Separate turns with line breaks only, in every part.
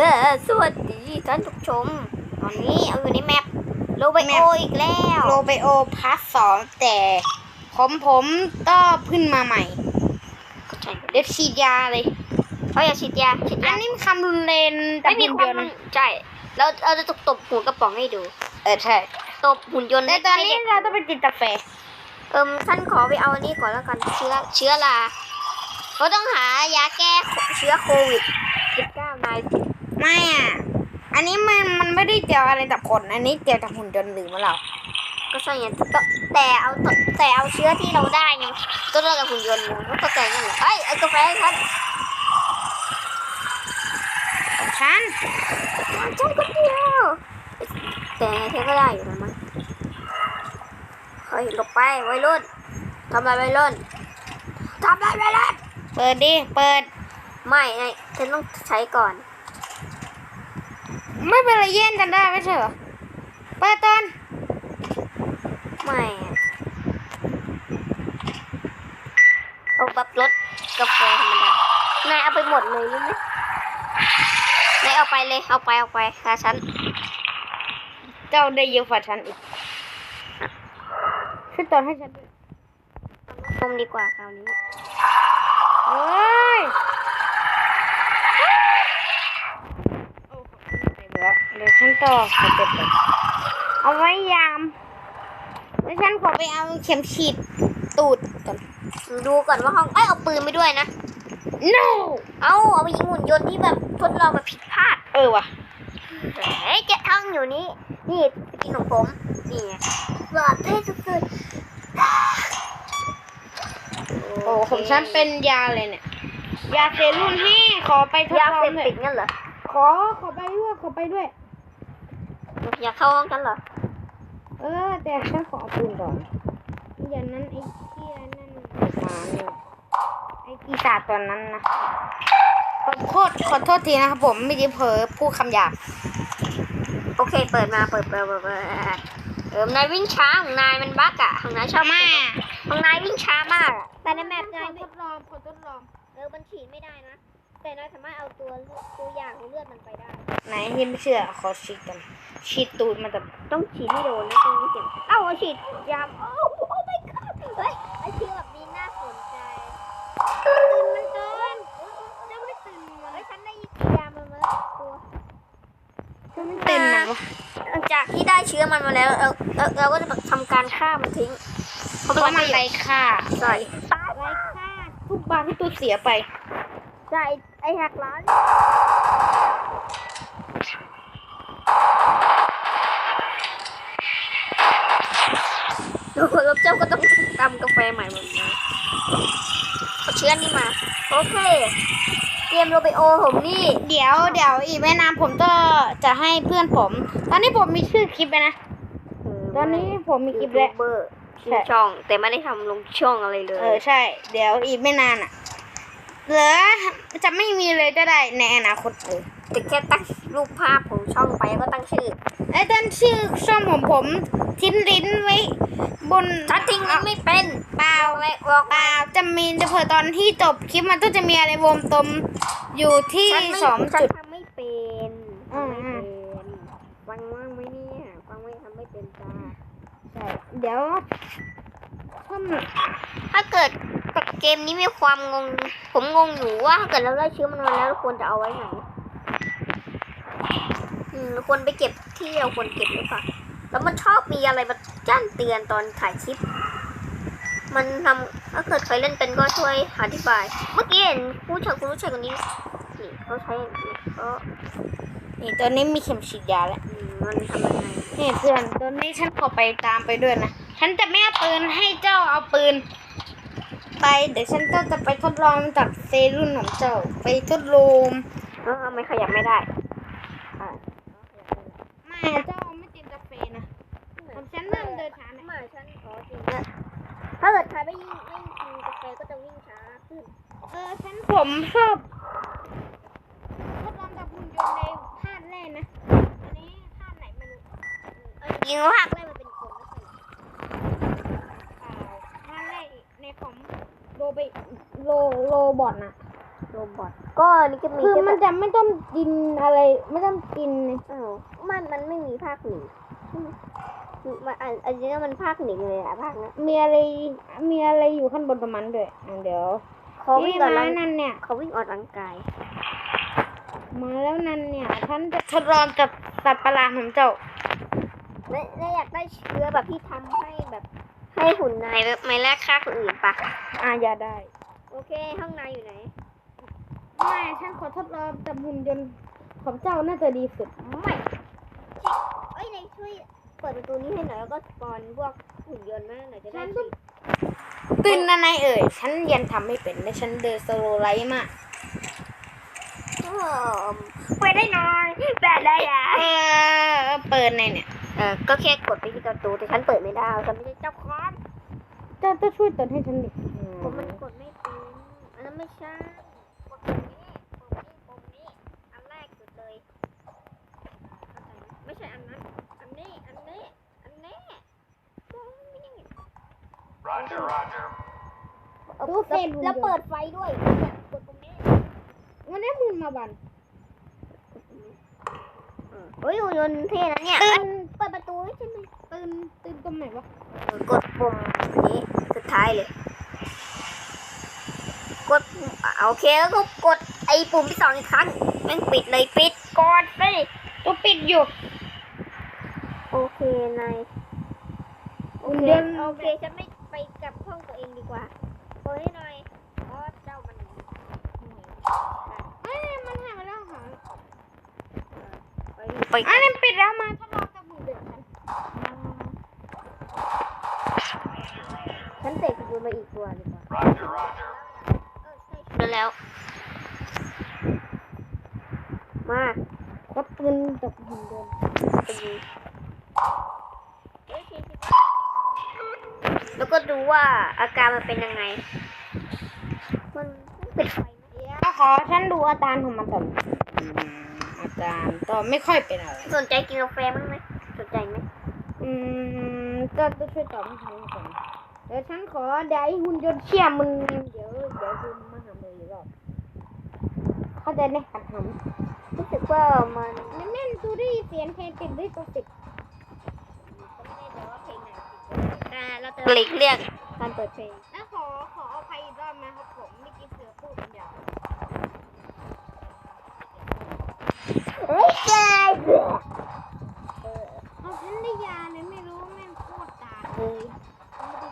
ก็สวัสดีท่านผู้ชม ตอนนี้เอาอยู่ในแมปโลไบโออีกแล้ว
โรเบโอพาร์ทสองแต่ผมผมก็ขึ้นมาใหม่
ก็ใช่
เด็ดฉีดยาเลย
เขาอยากฉีดยาฉีด
อั
ยาน
นี้มันคำรุนแรง
ไม่มีความ
เดียวนะ
ใช่เราเราจะตบตบหัวกระป๋องให้ดู
เออใช่
ตบหุ่นยนต์
แต่ตอนนี้
ให้เด็ก
เราต้องไปจิตกาแฟ
เอิมท่านขอไปเอาอันนี้ก่อนแล้วกันเชื้อเชื้อราเราต้องหายาแก้เชื้อโควิด19นาย
ไม่อะ อันนี้มันมันไม่ได้เกี่ยวอะไรกับคน อันนี้เกี่ยวกับหุ่นยนต์หรือมาเรา
ก็ใช่ไงก็แต่เอาแต่เอาเชื้อที่เราได้ไงก็เลิกกับหุ่นยนต์ก็เข้าใจนั่นแหละเอ้ยไอ้กาแฟท่าน
ของฉัน
ใช่ก็เดียวแต่เธอก็ได้อยู่แล้วมั้งเฮ้ยหลบไปวัยรุ่นทำอะไรวัยรุ่นทำอะไรวัยรุ่น
เปิดดิ เปิด
ไม่ไงเธอต้องใช้ก่อน
ไม่เป็นไรแย่งกันได้ไม่ใช่เหรอเปิดตอน
ไม่อะเอาแบบรถกาแฟธรรมดานายเอาไปหมดเลยรู้ไหมนายเอาไปเลยเอาไปเอาไปค่ะฉัน
เจ้าได้เยอะกว่าฉันอีกช่วยตอนให้ฉันด้วย
นมดีกว่าคราวนี้
เอ้ยโอ้ขอบคุณไปแล้วเดี๋ยวฉัน ต่อขอเปิดก่อนเอาไว้ยามแล้วฉันขอไปเอาเข็มฉีดตูดก่อน
ดูก่อนว่าห้องเอ้ยเอาปืนไปด้วยนะ
no
เอาเอาไปยิงหุ่นยนต์ที่แบบทดลองแบบผิดพลาด
เออว่ะ
เฮ้ยเจ๊ทั้งอยู่นี่นี่ไปกินของผมนี่ไงหลอดเท่สุดๆ
โอ้ของฉันเป็นยาเลยเนี่ยยาเซรุ่นให้ขอไปทด
ยา
ลอ
เส
ง
พ
เถ
ติด
อะ
งั้นเหรอ
ขอขอไปด้วยขอไปด้วย
อยากเข้าห้องกันเหรอ
เออ แต่ฉันขอเอาปืนก่อนอย่างนั้นไอ้เที่ยนั่นมาเนี่ยไอ้ปีศาจตอนนั้นนะขอโทษขอโทษทีนะครับผมไม่ได้เผลอพูดคำหยาบ
โอเค เปิดมาเปิดเปิดเปิดเปิดเออนายวิ่งช้าของนายมันบั๊กอะของนายชอบ
มา
ของนายวิ่งช้ามากอะแต่ในแมปนายไม่
ทดลองขอทดลอง
เออมันฉีดไม่ได้นะ แต่นายสามารถเอาตัวเลือดตัวอย่างของเลือดมันไปได้
ไหนที่ไม่เชื่อขอฉีดกันฉีดตูดมันจะ
ต้องฉีดให้โดนนะตรงนี้เจ็บเอ้าเอาฉีดยามโอ้โอ้ my god เฮ้ยไอชื่อแบบนี้น่าสนใจตื่นมันเกินจะไม่ตื่นเฮ้ยฉันได้ยินยามันมาแล้วตัว
ฉันไม่ตื่นหนักวะ
หลังจากที่ได้เชื้อมันมาแล้วเราเราเราก็จะทำการฆ่ามันทิ้งเพราะ
เพราะ
มั
มันน
ไร
ไรค่า
ใช่ตาย
ไรค่าทุกบาทที่ตัวเสียไป
ใช่ไอหักล้านแล้วเจ้าก็ต้องทำกาแฟใหม่หมดเลยเอาเชื้อนี้มา โอเค เกมโรเบโอผมนี่
เดี๋ยวเดี๋ยวอีกไม่นานผมก็จะให้เพื่อนผม ตอนนี้ผมมีชื่อคลิปแล้วนะ ตอนนี้ผมมีคลิปแล้ว
เบอร์
ใช่
ช่อง แต่ไม่ได้ทำลงช่องอะไรเลย
เออ ใช่ เดี๋ยวอีกไม่นานอะเหลือจะไม่มีเลยก็ได้ในอนาคตเออ
แต่แค่ตั้งรูปภาพของช่องไปแล้วก็ตั้งชื่อ
ไอ้ต้นชื่อช่องของผมทิ้นลิ้นไว้ บน
ถ้าทิ้งมันไม่เป็น
เปล่า
เอาไว้บอก
เปล่าจะมีจะเผื่อตอนที่จบคลิปมันก็จะมีอะไรวมตมอยู่ที่
ฉันไม่
สอง
ฉัน
จุด
ทำไม่เป็น
อืม
ทำไม่เป็นฟังว่างไหมเนี่ยฟังไม่ทำไม่เป็นจ้า
ใช่เดี๋ยวช่อง
ถ้าเกิด กับเกมนี้มีความงง ผมงงอยู่ว่าถ้าเกิดเราได้เชื้อมันมาแล้วควรจะเอาไว้ไหนควรไปเก็บที่เราควรเก็บหรือเปล่าแล้วมันชอบมีอะไรมาจ้านเตือนตอนถ่ายคลิป มันทำถ้าเกิดใครเล่นเป็นก็ช่วยอธิบาย เมื่อกี้เห็นผู้ชายคุณผู้ชายคนนี้นี่เขาใช้อย่างนี้เขา
นี่ตอนนี้มีเข็มฉีดยาแล้ว
มมันทำยังไง
นี่เพื่อนตอนนี้ฉันขอไปตามไปด้วยนะ ฉันจะไม่เอาปืนให้เจ้าเอาปืน ไปเดี๋ยวฉันก็จะไปทดลองจากเซรุ่นของเจ้าไปทดลอง
เออไม่ขยับไม่ได้อ่า
ไม่เจ้าไม่ติดกาแฟนะผมฉันเริ่มเดินช้านะ
ไม่ฉันขอจริงนะถ้าเกิดใครไม่ยิ่งไม่กินกาแฟก็จะวิ่งช้าขึ้น
เออฉันผมชอบทดลองกับหุ่นยนต์ในภาคแรกนะอันนี้ภาคไหนไม่รู้
เออยิงภาคแรกมันเป็นคนไม่ใช่เหรอ
เปล่าภาคแรกในของ โรเบโรโรบอทนะ
โรบอทก็นี่ก็มี
คือ
แค่
มัน
แบบ
จะไม่ต้องกินอะไร ไม่ต้องกิน
อ้าวมันมันไม่มีภาคหนึ่งมันอันอันนี้มันภาคหนึ่งเลยอะภาคนั้น
มีอะไรมีอะไรอยู่ข้างบนประมาณด้วยอะเดี๋ยว
เขาวิ่งออก
มา
ร่าง
นั่นเนี่ย
เขาวิ่งออกกำลังกาย
มาแล้วนั่นเนี่ยฉันจะทดลองกับสัตว์ประหลาดของเจ้า
และและอยากได้เชื้อแบบที่ทำให้แบบ ให้หุ่นนายแบบไม่แลกฆ่าคนอื่นปะ
อ่าอย่าได้
โอเค ห้องนายอยู่ไหน
ไม่ฉันขอทดลองกับหุ่นยนต์ของเจ้าน่าจะดีสุด
ไม่เอ้ยนายช่วยเปิดประตูนี้ให้หน่อยแล้วก็สปอนพวกหุ่นยนต์มาหน่อยจะได้
ฉัน
ฉีด
ตื่นนะนายเอ่ย ฉันยังทำไม่เป็นและฉันเดินสโลว์ไลท์มาก
อ้อเปิดได้หน่อยแปดได้อะ
เออเปิดในเนี่ย
เออก็แค่กดไปที่ประตูแต่ฉันเปิดไม่ได้ฉันไม่ใช่เจ้าของ
เจ้าต้องช่วยเปิดให้ฉันดิ
ผมมันกดไม่เป็นอันนั้นไม่ใช่กดปุ่มนี้ปุ่มนี้ปุ่มนี้ อันแรกสุดเลยเข้าใจไหมไม่ใช่อันนั้น อันนี้ อันนี้ อันนี้ปุ่มนี้
Roger, Roger.
เอาแล้วแล้วเปิดไฟด้วยเนี่ยกดปุ่มนี้
มันได้หุ่นมาบัน
เฮ้ยหุ่นยนต์เท่นะเนี่ย
ตื่น
เปิดประตูให้ฉันหน่อย
ตื่นตื่นตรงไหนวะ
กดปุ่ม นี้สุดท้ายเลย กดปุ่มอะโอเคแล้วก็กดไอ้ปุ่มที่สองอีกครั้งแม่งปิดเลยปิดกดไป
ตัวปิดอยู่
โอเคนายโอ
หุ่น
เค
ยนต์
โอเคฉันไม่ไปกลับห้องตัวเองดีกว่าเปิดให้หน่อยเพราะเจ้ามัน
เอ้ยมันหายไปแล้วหาย
ไปไป
อันนี้ปิดแล้วมาทดลองกับหุ่นยนต์ฉัน
ฉันเตะคุณมาอีกตัวดีกว่า
Roger, Roger.
เดินแล้ว มา
ก็ปืนกับหุ่นยนต์
ไปยิงแล้วก็ดูว่าอาการมันเป็นยังไง มันปิดไฟไหม
เอาขอฉันดูอาการของมันก่อนอืมอาการก็ไม่ค่อยเป็นอะไร
สนใจกินกาแฟมั้างไหมสนใจไหม
อืมก็ต้องช่วยตอบให้ฉันก่อน เดี๋ยวฉันขอเดี๋ยวไอ้หุ่นยนต์เชี่ยมึงเดี๋ยวเดี๋ยวคุณมาหาเลยหรือเปล่าเข้าใจไหมหัดหำ
รู้สึกว่ามัน
แม่นๆดูดิเสียงเพลงติดด้วยตัวติด
อ่าเราจะหลีกเลี่ยงการเปิดเพลง
แล้วขอขออภัยอีกรอบนะครับผมเมื่อกี้เสือพูดคำหยาบ
เฮ้ยเจย
เออเอาฉันได้ยาเลยไม่รู้แม่งโคตรตาเลยไม่ได้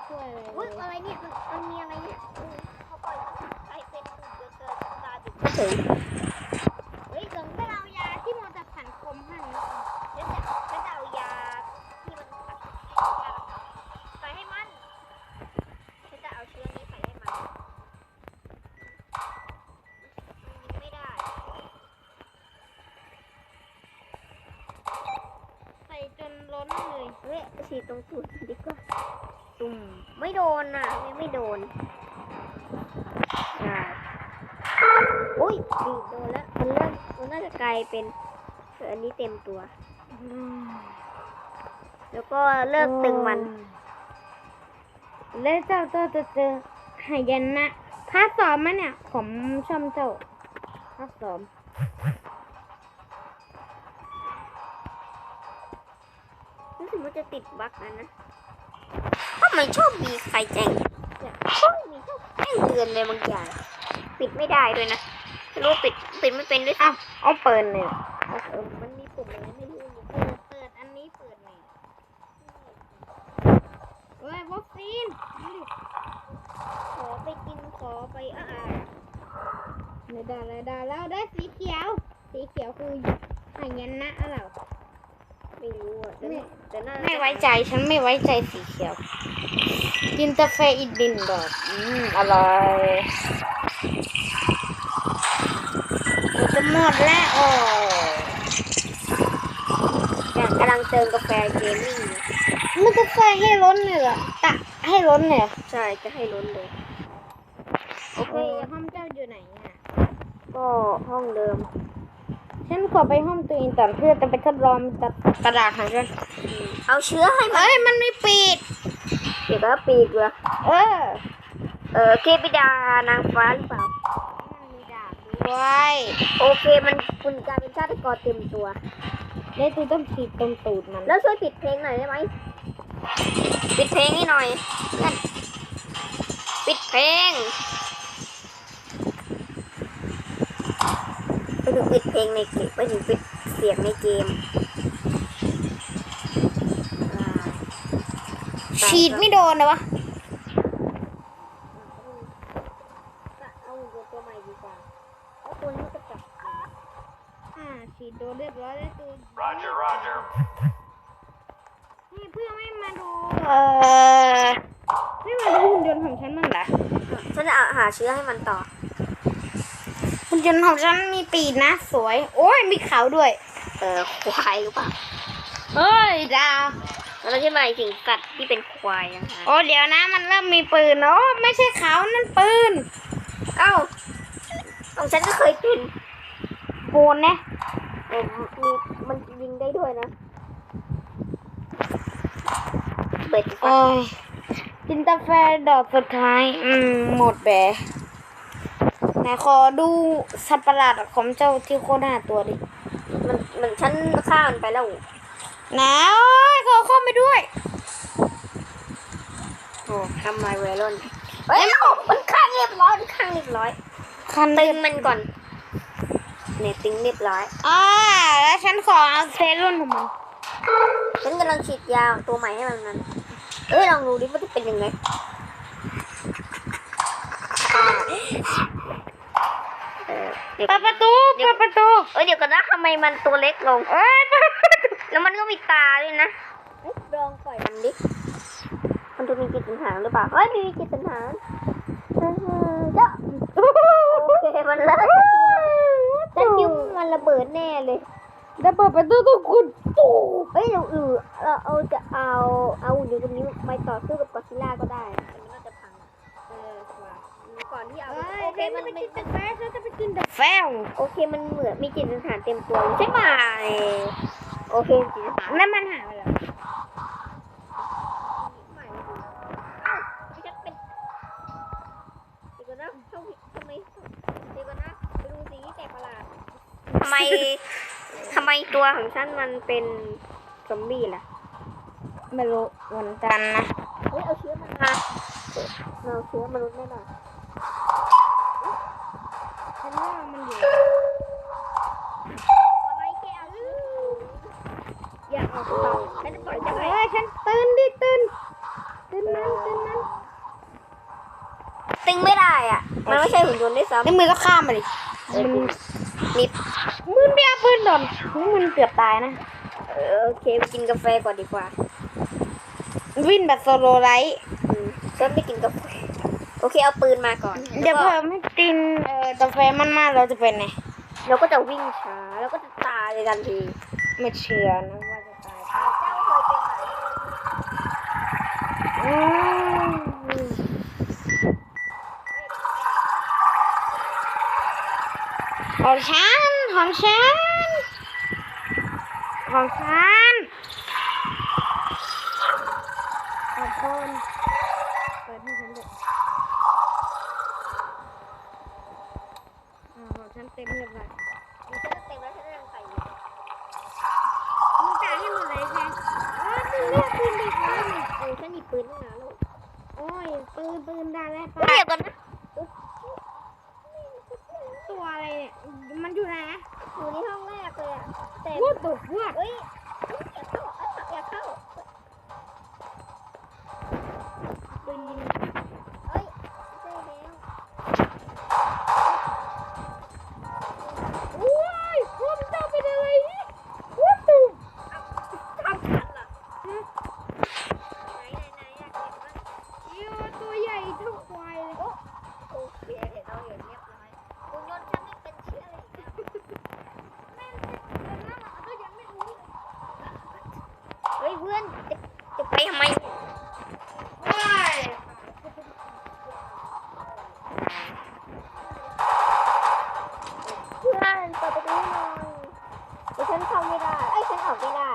ช่วยอะไร
อุ้ย
เลย
อะไรเนี่ยมันมันมีอะไรเนี่ยอืมเขาปล่อยไอเป็นหุ่นยนต์เกินตาดิ
ล้นเลย
เฮ้ยฉีดตรงตูดดีกว่าตุ่มไม่โดนอะไม่ไม่โดนใช่อุ้ยดีโดนแล้วมันเริ่มมันน่าจะกลายเป็นอันนี้เต็มตัว แล้วก็เลิกตึงมัน
แล้วเจ้าตัวจะเจอหายันนะพาสอมมันเนี่ย ผมชอบเจ้าพาสอม
รู้สึกว่าจะติดบั๊กนะนะทำไมชอบมีใครแจ้งชอบมีชอบแจ้งเตือนเลยบางอย่าง ปิดไม่ได้ด้วยนะไม่รู้ปิดปิดไม่เป็นด้วยซ้
อ้าวเอาเปิดเนี่ยำ
เออมันมีปุ่มอะไรไม่รู้นี่
เปิดเปิดอันนี้เปิดเนี่ยเฮ้ยวัคซีนนี่ดิ
ขอไปกินขอไปอ่า
ไม่ได้เลยได้แล้วได้สีเขียว สีเขียวคือหายันนะอะไร
ไม่รู้อะแต่
ไม่
แต่น่า
ไม่ไว้ใจฉันไม่ไว้ใจสีเขียว กินกาแฟอีกดินดอกอืมอร่อยมันจะหมดแล้วโอ้
อย่างกำลังเติมกาแฟเกมมิ่งอยู่
มันกาแฟให้ล้นเลยเหรอตะให้ล้นเลยเหรอ
ใช่จะให้ล้นเลย โอเค
เออห้องเจ้าอยู่ไหนอะ
ก็ห้องเดิม
ฉันขอไปห้องตัวเองก่อนเพื่อจะไปทดลองกับกระดาษของฉัน
อืมเอาเชื้อให้มัน
เอ้ยมันไม่ปิด
เดี๋ยวก็ปีกเหรอ
เออ
เออเทพธิดานางฟ้าหรือเปล่า
มันมีดาบดวย
โอเคมันคุณกลายเป็นชาติกรเต็มตัว
ได้ตูต้องฉีดตรงตูดมัน
แล้วช่วยปิดเพลงหน่อยได้ไหมปิดเพลงให้หน่อยเพื่อนปิดเพลงไป ถึงปิดเพลงในเกมไปถึงปิดเสียงในเกมอ่า
ฉีดไม่โดนเลยวะ
เอาตัวใหม่ดีกว่าเอาตัวนี้มันจะจับ
อ่าฉีดโดนเรียบร้อยแล้วตู
Roger, Roger.
นี่เพื่อไม่มาดู เออไม่มาดูหุ่นยนต์ของฉันมั่งเหรอ
ฉันจะหาเชื้อให้มันต่อ
หุ่นยนต์ของฉันมีปีกนะ สวย โอ้ยมีเขาด้วย
เออควายหรือเปล่า
เฮ้ยดาว
แล้วที่หมายถึงสัตว์ที่เป็นควายนะคะ
โอ้เดี๋ยวนะมันเริ่มมีปืนโอ้ไม่ใช่เขานั่นปืน
เอ้าของฉันก็เคยเป็น
โหนนะ
เออมีมันยิงได้ด้วยนะเบ็ด
โอ้ยกินกาแฟดอกสุดท้าย อืม หมดแบะ ไหนขอดูสัตว์ประหลาดของเจ้าที่โคตรน่าตัวดิ
มันมันฉันฆ่ามันไปแล้ว
หนาวเอ้ยขอเข้าไปด้วย
โอ้ทำไมเวรอนเฮ้ยเอ้ามันข้างเรียบร้อยมันข้างเรียบร้อย
คัน
ตึ
เต็
ง
ม
มันก่อนเนี่ยตึงเรียบร้อย
อ่าแล้วฉันขอเอาเซรุ่นของมัน
ฉันกำลังฉีดยาตัวใหม่ให้มันนั้นเอ้ยลองดูดิว่าจะเป็นยังไง เออเดี๋ยว
เปิดประตูเปิดประตู
เอ้ยเดี๋ยวกันนะทำไมมันตัวเล็กลง
เอ้ยเปิดประตู
แล้วมันก็มีตาด้วยนะเอ้ยลองปล่อยมันดิมันจะมีจิตสังหารหรือเปล่าเอ้ยมีจิตสังหารเออเจ้าโอเคมันเลิกฉันคิดว่ามันระเบิดแน่เลย
แล้วเปิดประตูต้องคุณตู้
เอ้ยเราเออเราเอาจะเอาเอาหุ่นยนต์ตัวนี้ไปต่อสู้กับกอซิล่าก็ได้ ก่อนที่เอา
โอ
โอ
เค
เค
มั
มันน
ไป
ไม่
กินกาแฟฉันจะไปกินกาแฟ
โอเคมันเหมือนมีจิตสังหารเต็มตัวเลยใช่ไหมโอเคจิตสังหาร
นั่นมันหายไปแล้ว
ไม่รู้เอ้าไม่ใช่เป็นเดี๋ยวก่อนนะช่องทำไมเดี๋ยวก่อนนะไปดูสีแตกประหลาดทำไมทำไมตัวของฉันมันเป็นซอมบี้ล่ะ
ไม่รู้วันจันทร์นะ
เฮ้ยเอาเชื้อมันมาเราเชื้อมนุษย์แน่นอน
ฉันว่ามัน อยู่
อะไรแกเอาเชื้ออย่าเอาไปฉันจะปล่อยจะไป
เฮ้ยฉันตื่นดิตื่นตื่นนั้นตื่นนั้น
ตึงไม่ได้อะ มันไม่ใช่หุ่นยนต์ด้วยซ้ำ
นี่มือก็ข้ามมาดิ
มัน
นิดมือเปียปืนโดนนี่มันเกือบตายนะ
เออโอเคไปกินกาแฟก่อนดีกว่า
วิ่งแบบโซโลไลท์
อืมฉันไม่กินกาแฟโอเคเอาปืนมาก่อน
เดี๋ยว
แล้ว
เพิ่
ก็
มให้กิน เอ่อกาแฟมันมากๆเราจะเป็นไง
เราก็จะวิ่งช้าแล้วก็จะตายเลยทันที
ไม่เชื่อนะว่าจะตาย
เจ้าเคยเป็นไหม
ของฉันของฉันของฉันขอบคุณเปิดให้ฉันด้วย อ่าของฉันเต็มเรียบร้อย
ฉันจะเต็มแล้วฉันยังใส่อยู่
มึงจ่ายให้หมดเลยใช่เออปืนเลือกปืนเด็กเลย
เออฉันมีปืนตั้งนานแล้ว
โอ้ยปืนปืนได้แล้ว
เดี๋ยวก่อนนะ
ตัวอะไรเนี่ย มันอยู่ไหนอะ
อยู่ในห้องแรกเลยอะแต่
พูดตัวพูด
เฮ้ย ก่อ
นก็ได้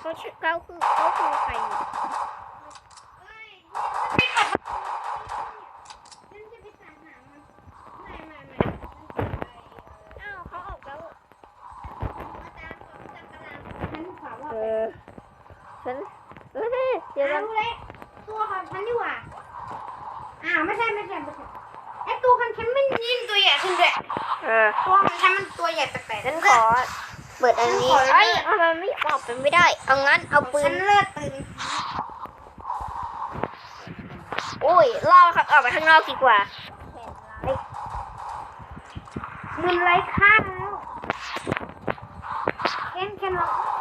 เขา
ชื่อเขาคื
อเขาคือใครเออกแล้ว
มา
ฉันเฮ้ยเดี๋ยวฉัน
ตัวของฉันดีกว่าอ้าวไม่ใช่ไม่ใช่ไม่ใช่ ตัวของฉันมันยิ่งตัวใหญ่ขึ้นด้วย
เออ
ตัวของฉันมันตัวใหญ่แปลกๆ
ฉันขอเปิดอันนี้
ฉันขอเลิก
เอ้ยทำไมไม่ออกไปไม่ได้เอางั้นเอาปื
ฉั
น
นเลือดตึง
โอ้ยล่อครับออกไปข้างนอกดีกว่า
มันไร้ค่าแล้วเคนเคนลอง